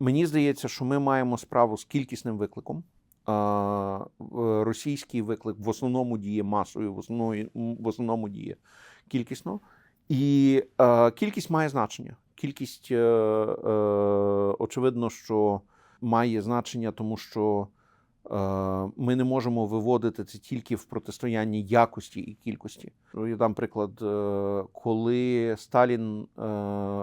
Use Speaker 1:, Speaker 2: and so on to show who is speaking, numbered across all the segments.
Speaker 1: Мені здається, що ми маємо справу з кількісним викликом. Е, Російський виклик в основному діє масою, в основному, в основному діє кількісно. І е, кількість має значення. Кількість, е, е, очевидно, що має значення, тому що ми не можемо виводити це тільки в протистоянні якості і кількості. Я дам приклад, е, коли Сталін е,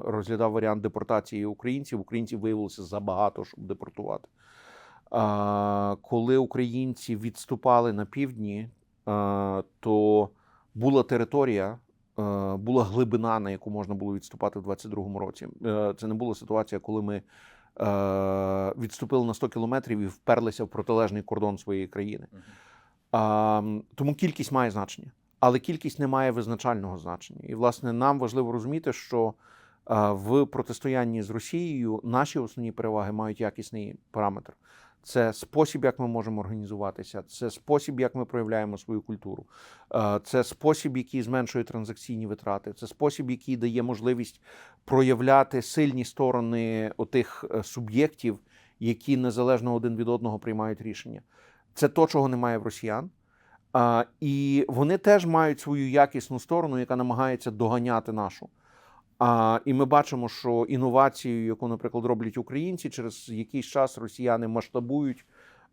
Speaker 1: розглядав варіант депортації українців, українців виявилося забагато, щоб депортувати. Коли українці відступали на півдні, е, то була територія, е, була глибина, на яку можна було відступати в 22-му році. Е, Це не була ситуація, коли ми е, відступили на 100 кілометрів і вперлися в протилежний кордон своєї країни. Тому кількість має значення, але кількість не має визначального значення. І, власне, нам важливо розуміти, що а, в протистоянні з Росією наші основні переваги мають якісний параметр. Це спосіб, як ми можемо організуватися, це спосіб, як ми проявляємо свою культуру, Е, це спосіб, який зменшує транзакційні витрати, це спосіб, який дає можливість проявляти сильні сторони отих е, суб'єктів, які незалежно один від одного приймають рішення. Це то, чого немає в росіян. І вони теж мають свою якісну сторону, яка намагається доганяти нашу. А, і ми бачимо, що інновацію, яку, наприклад, роблять українці, через якийсь час росіяни масштабують,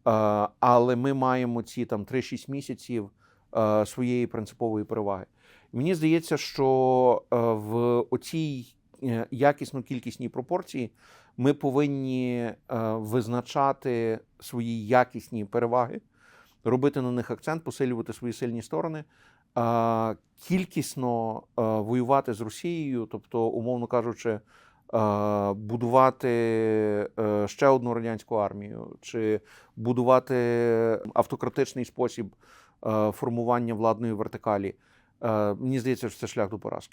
Speaker 1: а, але ми маємо ці там 3-6 місяців а, своєї принципової переваги. Мені здається, що е, в оцій е, якісно-кількісній пропорції ми повинні е, визначати свої якісні переваги, робити на них акцент, посилювати свої сильні сторони, кількісно воювати з Росією, тобто, умовно кажучи, будувати е, ще одну радянську армію, чи будувати автократичний спосіб формування владної вертикалі. Е, Мені здається, що це шлях до поразки.